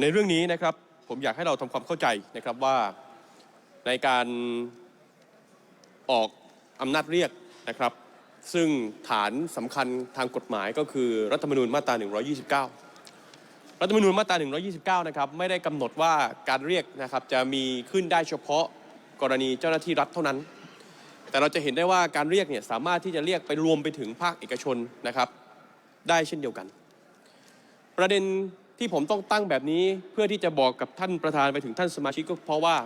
ในเรื่องนี้นะครับผมอยากให้เราทำความเข้าใจนะครับว่าในการออกอำนาจเรียกนะครับ ซึ่งฐานสำคัญทางกฎหมายก็คือรัฐธรรมนูญมาตรา 129 รัฐธรรมนูญมาตรา 129 นะครับไม่ได้กำหนดว่าการเรียกนะครับจะมีขึ้นได้เฉพาะกรณีเจ้าหน้าที่รัฐเท่านั้น แต่เราจะเห็นได้ว่าการเรียกเนี่ยสามารถที่จะเรียกไปรวมไปถึงภาคเอกชนนะครับ ได้เช่นเดียวกัน ประเด็น ที่ผมต้องตั้งแบบนี้เพื่อที่จะบอกกับท่านประธานไปถึงท่านสมาชิกก็เพราะว่า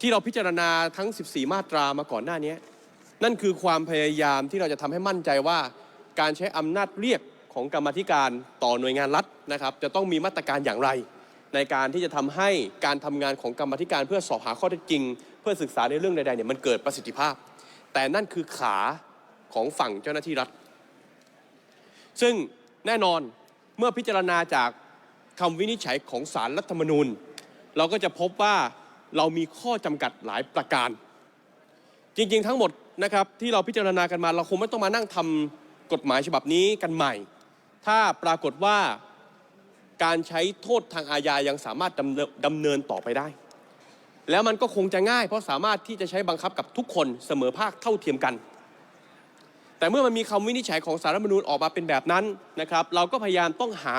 ที่เราพิจารณาทั้ง 14 มาตรามาก่อนหน้านี้ นั่นคือความพยายามที่เราจะทำให้มั่นใจว่า การใช้อำนาจเรียกของกรรมธิการต่อหน่วยงานรัฐนะครับ จะต้องมีมาตรการอย่างไร ในการที่จะทำให้การทำงานของกรรมธิการเพื่อสอบหาข้อเท็จจริง เพื่อศึกษาในเรื่องใดๆเนี่ยมันเกิดประสิทธิภาพ แต่นั่นคือขาของฝั่งเจ้าหน้าที่รัฐ ซึ่งแน่นอนเมื่อพิจารณาจาก คำวินิจฉัยของสารรัฐธรรมนูญ เราก็จะพบว่าเรามีข้อจำกัดหลายประการ จริงๆทั้งหมดนะครับที่เราพิจารณากันมาเราคงไม่ต้องมานั่งทำกฎหมายฉบับนี้กันใหม่ ถ้าปรากฏว่าการใช้โทษทางอาญายังสามารถดำเนินดำเนินต่อไปได้ แล้วมันก็คงจะง่าย เพราะสามารถที่จะใช้บังคับกับทุกคนเสมอภาคเท่าเทียมกัน แต่เมื่อมันมีคำวินิจฉัยของสารรัฐธรรมนูญออกมาเป็นแบบนั้นนะครับ เราก็พยายามต้องหา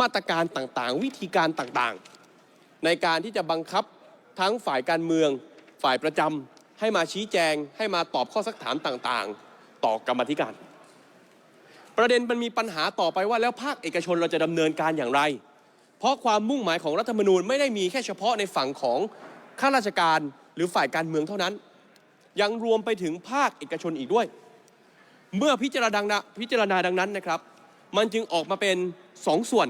มาตรการต่างๆ วิธีการต่างๆ ในการที่จะบังคับทั้งฝ่ายการเมือง ฝ่ายประจำให้มาชี้แจง ให้มาตอบข้อสักถามต่างๆ ต่อกรรมธิการ ประเด็นมันมีปัญหาต่อไปว่าแล้วภาคเอกชนเราจะดำเนินการอย่างไร เพราะความมุ่งหมายของรัฐธรรมนูญไม่ได้มีแค่เฉพาะในฝั่งของข้าราชการหรือฝ่ายการเมืองเท่านั้น ยังรวมไปถึงภาคเอกชนอีกด้วย เมื่อพิจารณาดังนะพิจารณาดังนั้นนะครับ มันจึงออกมาเป็น สองส่วน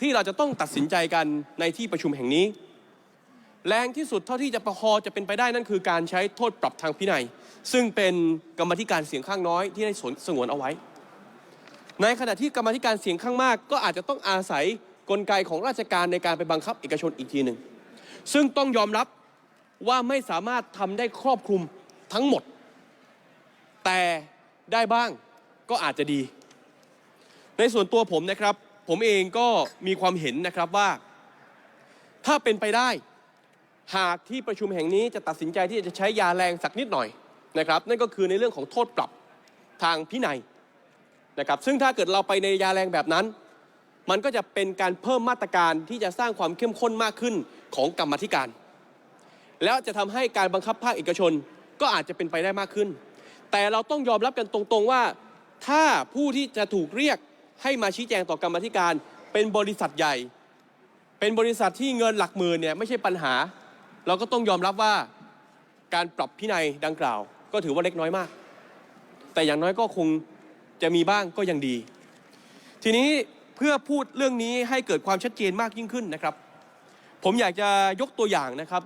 ที่เราจะต้องตัดสินใจกันในที่ประชุมแห่งนี้ แรงที่สุดเท่าที่จะประคอจะเป็นไปได้นั่นคือการใช้โทษปรับทางพินัย ซึ่งเป็นกรรมธิการเสียงข้างน้อยที่ได้สงวนเอาไว้ ในขณะที่กรรมธิการเสียงข้างมาก ก็อาจจะต้องอาศัยกลไกของราชการในการไปบังคับเอกชนอีกทีหนึ่งซึ่งต้องยอมรับว่าไม่สามารถทำได้ครอบคลุมทั้งหมด แต่ได้บ้างก็อาจจะดี ในส่วนตัวผมนะครับ ผมเองก็มีความเห็นนะครับว่า ถ้าเป็นไปได้ หากที่ประชุมแห่งนี้จะตัดสินใจที่จะใช้ยาแรงสักนิดหน่อยนะครับนั่นก็คือในเรื่องของโทษปรับทางพินัยนะครับซึ่งถ้าเกิดเราไปในยาแรงแบบนั้น มันก็จะเป็นการเพิ่มมาตรการที่จะสร้างความเข้มข้นมากขึ้นของกรรมธิการ แล้วจะทำให้การบังคับภาคเอกชนก็อาจจะเป็นไปได้มากขึ้น แต่เราต้องยอมรับกันตรงๆว่า ถ้าผู้ที่จะถูกเรียก ให้มาชี้แจงต่อกรรมธิการ เป็นบริษัทใหญ่ เป็นบริษัทที่เงินหลักหมื่นเนี่ยไม่ใช่ปัญหา เราก็ต้องยอมรับว่าการปรับพินัยดังกล่าว ก็ถือว่าเล็กน้อยมาก แต่อย่างน้อยก็คงจะมีบ้างก็ยังดี ทีนี้เพื่อพูดเรื่องนี้ให้เกิดความชัดเจนมากยิ่งขึ้นนะครับ ผมอยากจะยกตัวอย่างนะครับ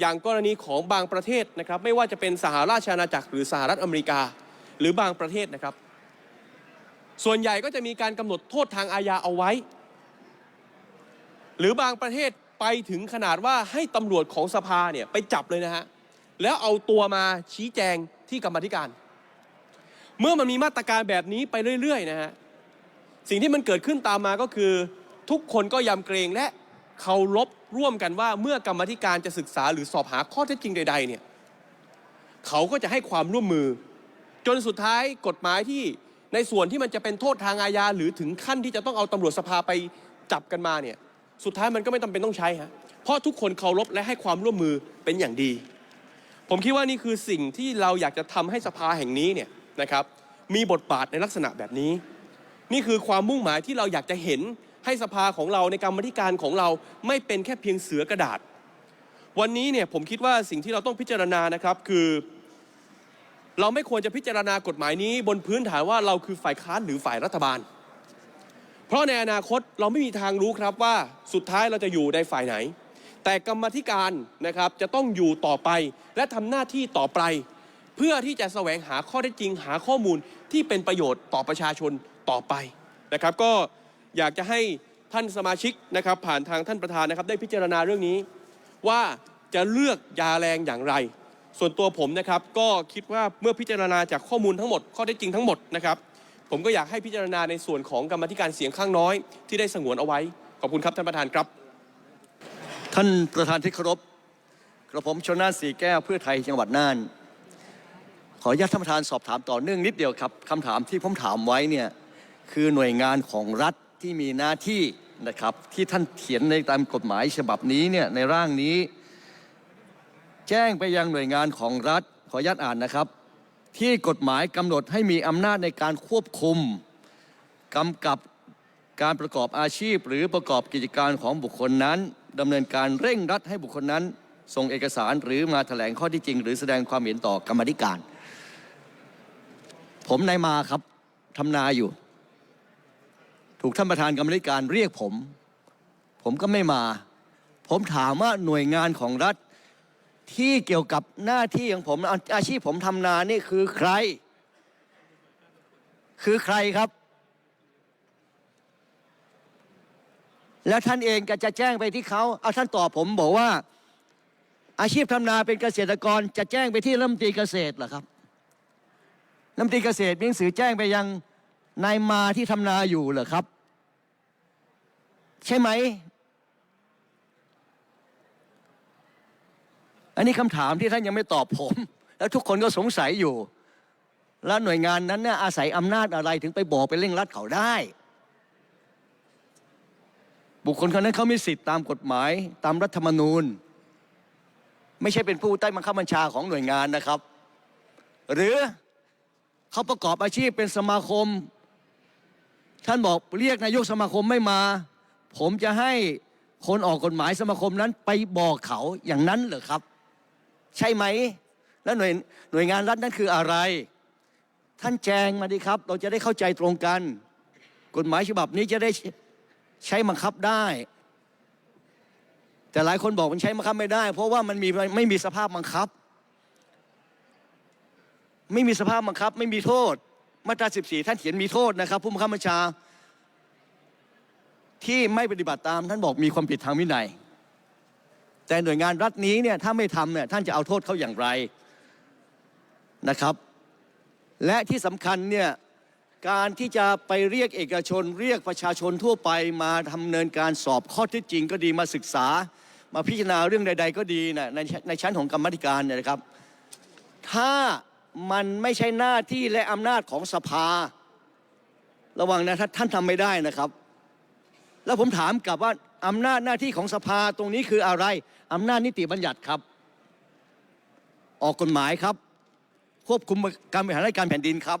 อย่างกรณีของบางประเทศนะครับ ไม่ว่าจะเป็นสหราชอาณาจักรหรือสหรัฐอเมริกา หรือบางประเทศนะครับ ส่วนใหญ่ก็จะมีการกำหนดโทษทางอาญาเอาไว้ หรือบางประเทศไปถึงขนาดว่าให้ตำรวจของสภาเนี่ยไปจับเลยนะฮะแล้วเอาตัวมาชี้แจงที่กรรมธิการ เมื่อมันมีมาตรการแบบนี้ไปเรื่อยๆนะฮะสิ่งที่มันเกิดขึ้นตามมาก็คือ ทุกคนก็ยำเกรงและเคารพร่วมกันว่าเมื่อกรรมธิการจะศึกษาหรือสอบหาข้อเท็จจริงใด ๆ เนี่ยเขาก็จะให้ความร่วมมือ จนสุดท้ายกฎหมายที่ ในส่วนที่มันจะเป็นโทษทางอาญาหรือถึงขั้นที่จะต้องเอาตำรวจสภาไปจับกันมาเนี่ยสุดท้ายมันก็ไม่จำเป็นต้องใช้ฮะเพราะทุกคนเคารพและให้ความร่วมมือเป็นอย่างดี ผมคิดว่านี่คือสิ่งที่เราอยากจะทำให้สภาแห่งนี้เนี่ยนะครับมีบทบาทในลักษณะแบบนี้ นี่คือความมุ่งหมายที่เราอยากจะเห็นให้สภาของเราในกรรมธิการของเราไม่เป็นแค่เพียงเสือกระดาษ วันนี้เนี่ยผมคิดว่าสิ่งที่เราต้องพิจารณานะครับคือ เราไม่ควรจะพิจารณากฎหมายนี้ บนพื้นฐานว่าเราคือฝ่ายค้านหรือฝ่ายรัฐบาล เพราะในอนาคตเราไม่มีทางรู้ครับว่าสุดท้ายเราจะอยู่ในฝ่ายไหน แต่กรรมธิการนะครับจะต้องอยู่ต่อไปและทำหน้าที่ต่อไป เพื่อที่จะแสวงหาข้อเท็จจริง หาข้อมูลที่เป็นประโยชน์ต่อประชาชนต่อไปนะครับ ก็อยากจะให้ท่านสมาชิกนะครับผ่านทางท่านประธานนะครับได้พิจารณาเรื่องนี้ ว่าจะเลือกยาแรงอย่างไร ส่วนตัวผมนะครับก็คิดว่าเมื่อพิจารณาจากข้อมูลทั้งหมดข้อเท็จจริงทั้งหมดนะครับผมก็อยากให้พิจารณาในส่วนของกรรมธิการเสียงข้างน้อย ที่ได้สงวนเอาไว้ ขอบคุณครับท่านประธานครับ ท่านประธานที่เคารพกระผมชนน่านสีแก้วเพื่อไทยจังหวัดน่าน ขออนุญาตท่านประธานสอบถามต่อเนื่องนิดเดียวครับคำถามที่ผมถามไว้เนี่ยคือหน่วยงานของรัฐที่มีหน้าที่นะครับที่ท่านเขียนในตามกฎหมายฉบับนี้เนี่ยในร่างนี้ แจ้งไปยังหน่วยงานของรัฐขออนุญาตอ่านนะครับ ที่กฎหมายกำหนดให้มีอำนาจในการควบคุมกำกับการประกอบอาชีพ หรือประกอบกิจการของบุคคลนั้นดำเนินการเร่งรัดให้บุคคลนั้น ส่งเอกสารหรือมาแถลงข้อที่จริง หรือแสดงความเห็นต่อกรรมธิการ ผมนายมาครับทำนาอยู่ ถูกท่านประธานกรรมธิการเรียกผม ผมก็ไม่มา ผมถามว่าหน่วยงานของรัฐ ที่เกี่ยวกับหน้าที่ของผมอาอาชีพผมทำนานี่คือใคร คือใครครับ แล้วท่านเองก็จะแจ้งไปที่เขาเอาท่านตอบผมบอกว่า อาชีพทำนาเป็นเกษตรกร จะแจ้งไปที่รัฐมนตรีเกษตรเหรอครับรัฐมนตรีเกษตรมีหนังสือแจ้งไปยังนายมาที่ทำนาอยู่เหรอครับ ใช่ไหม อันนี้คำถามที่ท่านยังไม่ตอบผม แล้วทุกคนก็สงสัยอยู่ แล้วหน่วยงานนั้นเนี่ยอาศัยอำนาจอะไรถึงไปบอกไปเร่งรัดเขาได้ บุคคลคนนั้นเขามีสิทธิ์ตามกฎหมาย ตามรัฐธรรมนูญ ไม่ใช่เป็นผู้ใต้บังคับบัญชาของหน่วยงานนะครับ หรือเขาประกอบอาชีพเป็นสมาคม ท่านบอกเรียกนายกสมาคมไม่มา ผมจะให้คนออกกฎหมายสมาคมนั้นไปบอกเขาอย่างนั้นเหรอครับ ใช่ไหม แล้วหน่วยหน่วยงานรัฐนั้นคืออะไร ท่านแจงมาดิครับ เราจะได้เข้าใจตรงกัน กฎหมายฉบับนี้จะได้ใช้บังคับได้ แต่หลายคนบอกมันใช้บังคับไม่ได้ เพราะว่ามันมีไม่มีสภาพบังคับ ไม่มีสภาพบังคับ ไม่มีโทษ มาตรา 14 ท่านเขียนมีโทษนะครับ ผู้บังคับบัญชา ที่ไม่ปฏิบัติตาม ท่านบอกมีความผิดทางวินัย แต่หน่วยงานรัฐนี้เนี่ยถ้าไม่ทำเนี่ยท่านจะเอาโทษเขาอย่างไรนะครับ และที่สำคัญเนี่ยการที่จะไปเรียกเอกชน เรียกประชาชนทั่วไปมาทำเนินการสอบข้อเท็จจริงก็ดีมาศึกษา มาพิจารณาเรื่องใด ๆ ก็ดีนะในในชั้นของกรรมธิการเนี่ยนะครับ ถ้ามันไม่ใช่หน้าที่และอำนาจของสภา ระวังนะท่านทำไม่ได้นะครับ แล้วผมถามกลับว่า อำนาจหน้าที่ของสภาตรงนี้คืออะไร อำนาจนิติบัญญัติครับ ออกกฎหมายครับ ควบคุมการบริหารราชการแผ่นดินครับ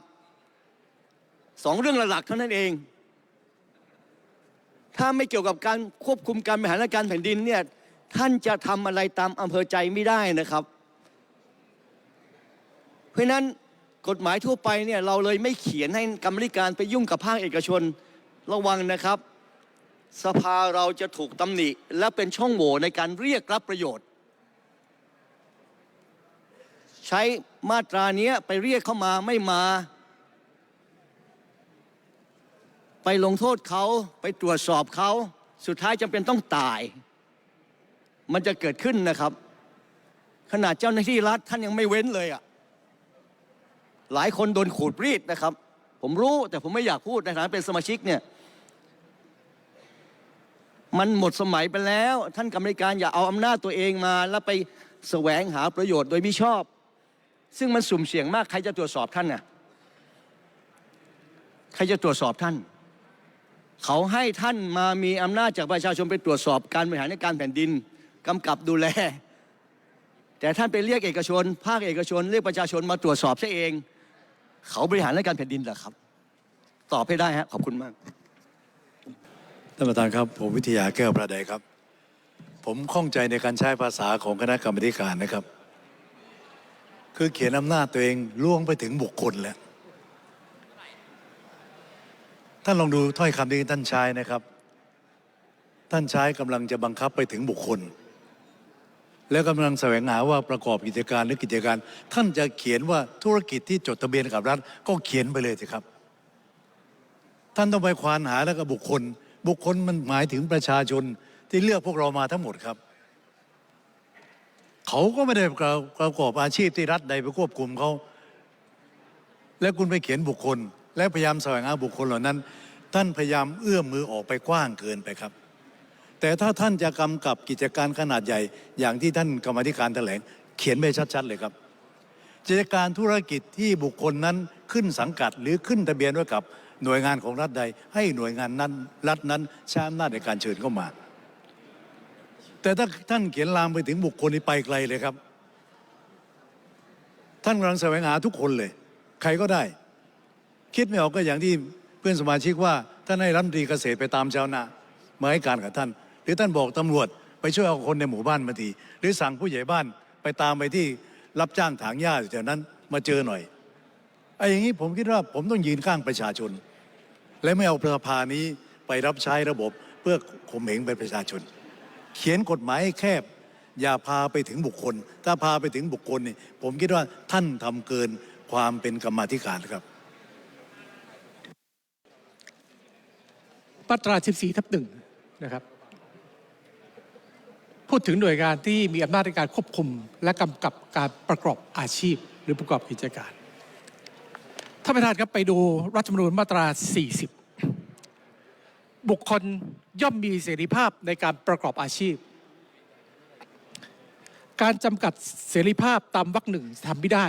สองเรื่องหลักๆเท่านั้นเอง ถ้าไม่เกี่ยวกับการควบคุมการบริหารราชการแผ่นดินเนี่ยท่านจะทำอะไรตามอำเภอใจไม่ได้นะครับ เพราะฉะนั้นกฎหมายทั่วไปเนี่ยเราเลยไม่เขียนให้กรรมธิการไปยุ่งกับภาคเอกชนระวังนะครับ สภาเราจะถูกตำหนิและเป็นช่องโหว่ในการเรียกรับประโยชน์ ใช้มาตราเนี้ยไปเรียกเข้ามาไม่มา ไปลงโทษเขาไปตรวจสอบเขาสุดท้ายจำเป็นต้องตาย มันจะเกิดขึ้นนะครับ ขนาดเจ้าหน้าที่รัฐท่านยังไม่เว้นเลยอะ่ะหลายคนโดนขูดรีดนะครับ ผมรู้แต่ผมไม่อยากพูดในฐานะเป็นสมาชิกเนี่ย มันหมดสมัยไปแล้ว ท่านกรรมการอย่าเอาอำนาจตัวเองมา แล้วไปแสวงหาประโยชน์โดยมิชอบ ซึ่งมันสุ่มเสี่ยงมากใครจะตรวจสอบท่านน่ะใครจะตรวจสอบท่าน เขาให้ท่านมามีอำนาจจากประชาชนไปตรวจสอบการบริหารในการแผ่นดินกำกับดูแล แต่ท่านไปเรียกเอกชน ภาคเอกชน เรียกประชาชนมาตรวจสอบซะเอง เขาบริหารราชการแผ่นดินเหรอครับ ตอบให้ได้ฮะขอบคุณมาก ท่านประธานครับ ผมวิทยาแก้วประใดครับ ผมข้องใจในการใช้ภาษาของคณะกรรมการนะครับ คือเขียนอำนาจตัวเองล่วงไปถึงบุคคลแล้วท่านลองดูถ้อยคำที่ท่านใช้นะครับ ท่านใช้กำลังจะบังคับไปถึงบุคคล แล้วกำลังแสวงหาว่าประกอบกิจการหรือกิจการ ท่านจะเขียนว่าธุรกิจที่จดทะเบียนกับรัฐ ก็เขียนไปเลยสิครับ ท่านต้องไปควานหาแล้วก็บุคคล บุคคลมันหมายถึงประชาชนที่เลือกพวกเรามาทั้งหมดครับ เขาก็ไม่ได้ประกอบอาชีพที่รัฐใดไปควบคุมเขา แล้วคุณไปเขียนบุคคล และพยายามแสวงหาบุคคลเหล่านั้น ท่านพยายามเอื้อมมือออกไปกว้างเกินไปครับ แต่ถ้าท่านจะกำกับกิจการขนาดใหญ่ อย่างที่ท่านกรรมธิการแถลง เขียนไว้ชัด ๆ เลยครับกิจการธุรกิจที่บุคคลนั้นขึ้นสังกัดหรือขึ้นทะเบียนไว้กับ หน่วยงานของรัฐใด ให้หน่วยงานนั้นรัฐนั้นใช้อำนาจในการเชิญเข้ามา แต่ถ้าท่านเขียนลามไปถึงบุคคลที่ไปไกลเลยครับ ท่านกำลังแสวงหาทุกคนเลย ใครก็ได้ คิดไม่ออกก็อย่างที่เพื่อนสมาชิกว่าท่านให้รัฐมนตรีเกษตรไปตามชาวนามาให้การกับท่าน หรือท่านบอกตำรวจไปช่วยเอาคนในหมู่บ้านมาทีหรือสั่งผู้ใหญ่บ้านไปตามไปที่รับจ้างถางหญ้าแถวนั้นมาเจอหน่อยไอ้อย่างนี้ผมคิดว่าผมต้องยืนข้างประชาชน และไม่เอาประภานี้ไปรับใช้ระบบเพื่อข่มเหงเป็นประชาชน เขียนกฎหมายให้แคบ อย่าพาไปถึงบุคคล ถ้าพาไปถึงบุคคลนี่ผมคิดว่าท่านทำเกินความเป็นกรรมธิการครับมาตรา 14 ทับหนึ่งนะครับ พูดถึงหน่วยงานที่มีอำนาจในการควบคุม และกำกับการประกอบอาชีพ หรือประกอบกิจการ ท่านประธานครับไปดูรัฐธรรมนูญมาตรา 40 บุคคลย่อมมีเสรีภาพในการประกอบอาชีพ การจำกัดเสรีภาพตามวรรคหนึ่งทำไม่ได้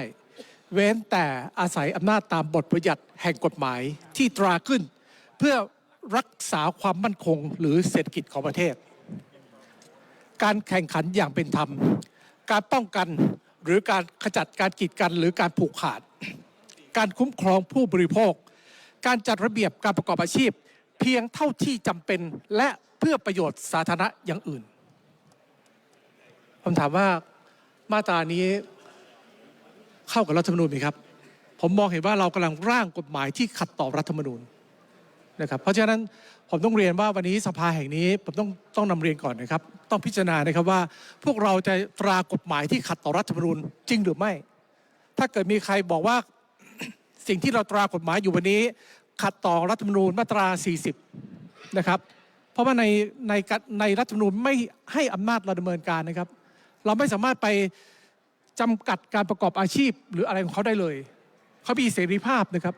เว้นแต่อาศัยอำนาจตามบทบัญญัติแห่งกฎหมายที่ตราขึ้น เพื่อรักษาความมั่นคงหรือเศรษฐกิจของประเทศ การแข่งขันอย่างเป็นธรรม การป้องกันหรือการขจัดการกีดกันหรือการผูกขาด การคุ้มครองผู้บริโภค การจัดระเบียบการประกอบอาชีพ เพียงเท่าที่จำเป็นและเพื่อประโยชน์สาธารณะอย่างอื่นผมถามว่ามาตรานี้เข้ากับรัฐธรรมนูญไหมครับ ผมมองเห็นว่าเรากำลังร่างกฎหมายที่ขัดต่อรัฐธรรมนูญนะครับเพราะฉะนั้นผมต้องเรียนว่าวันนี้สภาแห่งนี้ผมต้องต้องนำเรียนก่อนนะครับ ต้องพิจารณานะครับว่า พวกเราจะตรากฎหมายที่ขัดต่อรัฐธรรมนูญจริงหรือไม่ ถ้าเกิดมีใครบอกว่า สิ่งที่เราตรากฎหมายอยู่วันนี้ ขัดต่อรัฐธรรมนูญมาตรา 40 นะครับ เพราะว่าในในในรัฐธรรมนูญไม่ให้อำนาจเราดำเนินการนะครับ เราไม่สามารถไปจำกัดการประกอบอาชีพ หรืออะไรของเขาได้เลย เขามีเสรีภาพนะครับ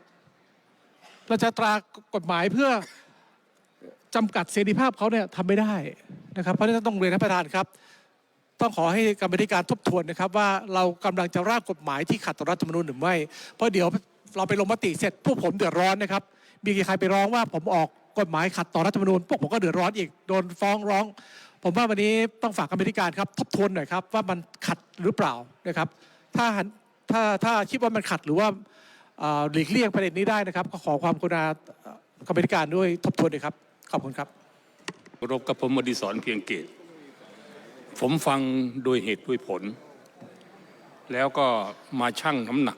เราจะตรากฎหมายเพื่อจำกัดเสรีภาพเขาเนี่ยทำไม่ได้นะครับ เพราะฉะนั้นต้องเรียนท่านประธานครับ ต้องขอให้กรรมธิการทบทวนนะครับ ว่าเรากำลังจะร่างกฎหมายที่ขัดต่อรัฐธรรมนูญหรือไม่ เพราะเดี๋ยว เราไปลงมติเสร็จพวกผมเดือดร้อนนะครับ มีใครไปร้องว่าผมออกกฎหมายขัดต่อรัฐธรรมนูญพวกผมก็เดือดร้อนอีกโดนฟ้องร้อง ผมว่าวันนี้ต้องฝากกรรมธิการครับทบทวนหน่อยครับว่ามันขัดหรือเปล่านะครับ ถ้าหันถ้าถ้าคิดว่ามันขัดหรือว่าหลีกเลี่ยงประเด็นนี้ได้นะครับ ก็ขอความกรุณากรรมธิการด้วยทบทวนด้วยครับขอบคุณครับรพกับผมอดิศรเพียงเกตผมฟังโดยเหตุด้วยผล แล้วก็มาชั่งน้ำหนัก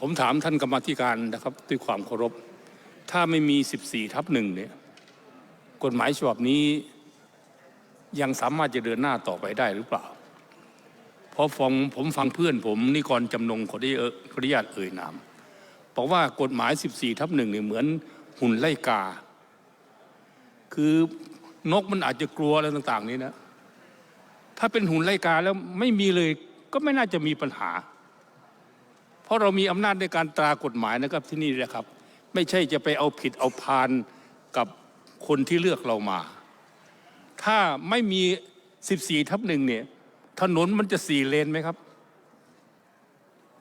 ผมถามท่านกรรมธิการนะครับ ด้วยความเคารพ ถ้าไม่มี 14 ทับหนึ่งเนี่ยกฎหมายฉบับนี้ยังสามารถจะเดินหน้าต่อไปได้หรือเปล่า เพราะฟังผมฟังเพื่อนผมนิกรจำนงขอได้เออขออนุญาตเอ่ยนามบอกว่ากฎหมาย 14 ทับหนึ่งเนี่ยเหมือนหุ่นไล่กา คือนกมันอาจจะกลัวอะไรต่าง ๆ นี้นะ ถ้าเป็นหุ่นไล่กาแล้วไม่มีเลยก็ไม่น่าจะมีปัญหา เพราะเรามีอำนาจในการตรากฎหมายนะครับที่นี่นะครับ ไม่ใช่จะไปเอาผิดเอาพานกับคนที่เลือกเรามา ถ้าไม่มี 14 ทับหนึ่งเนี่ยถนนมันจะสี่เลนไหมครับ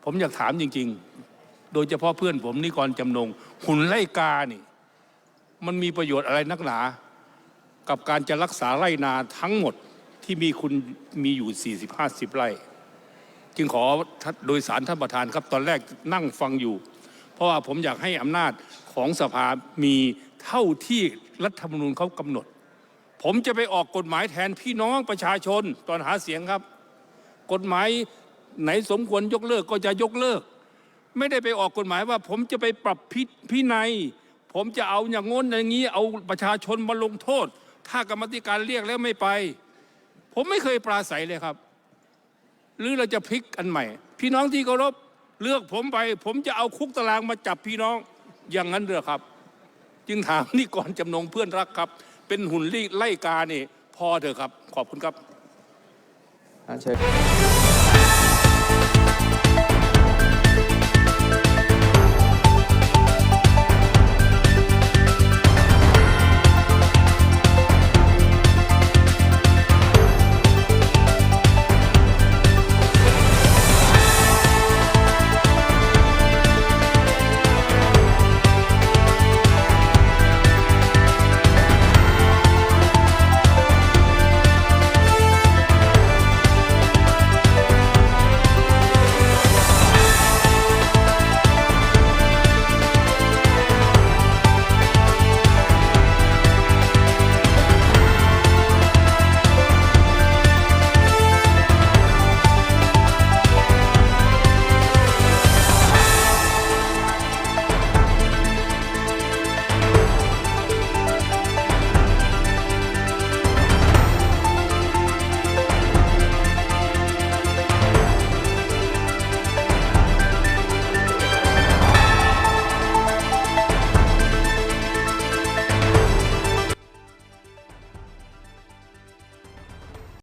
ผมอยากถามจริง ๆ โดยเฉพาะเพื่อนผมนิกรจำนงหุ่นไล่กานี่ มันมีประโยชน์อะไรนักหนา กับการจะรักษาไร่นาทั้งหมดที่มีคุณมีอยู่ 40 50 ไร่ จึงขอโดยสารท่านประธานครับ ตอนแรกนั่งฟังอยู่ เพราะว่าผมอยากให้อำนาจของสภามีเท่าที่รัฐธรรมนูญเขากำหนด ผมจะไปออกกฎหมายแทนพี่น้องประชาชนตอนหาเสียงครับ กฎหมายไหนสมควรยกเลิกก็จะยกเลิก ไม่ได้ไปออกกฎหมายว่า ผมจะไปปรับพิพินัย ผมจะเอาอย่างง้นอย่างนี้ เอาประชาชนมาลงโทษ ถ้ากรรมธิการเรียกแล้วไม่ไป ผมไม่เคยปราศัยเลยครับ หรือเราจะพลิกอันใหม่ พี่น้องที่เคารพเลือกผมไป ผมจะเอาคุกตารางมาจับพี่น้องอย่างนั้นเหรอครับ จึงถามนี่ก่อนจำนงเพื่อนรักครับ เป็นหุ่นไล่กานี่ พอเถอะครับ ขอบคุณครับอาเชิญ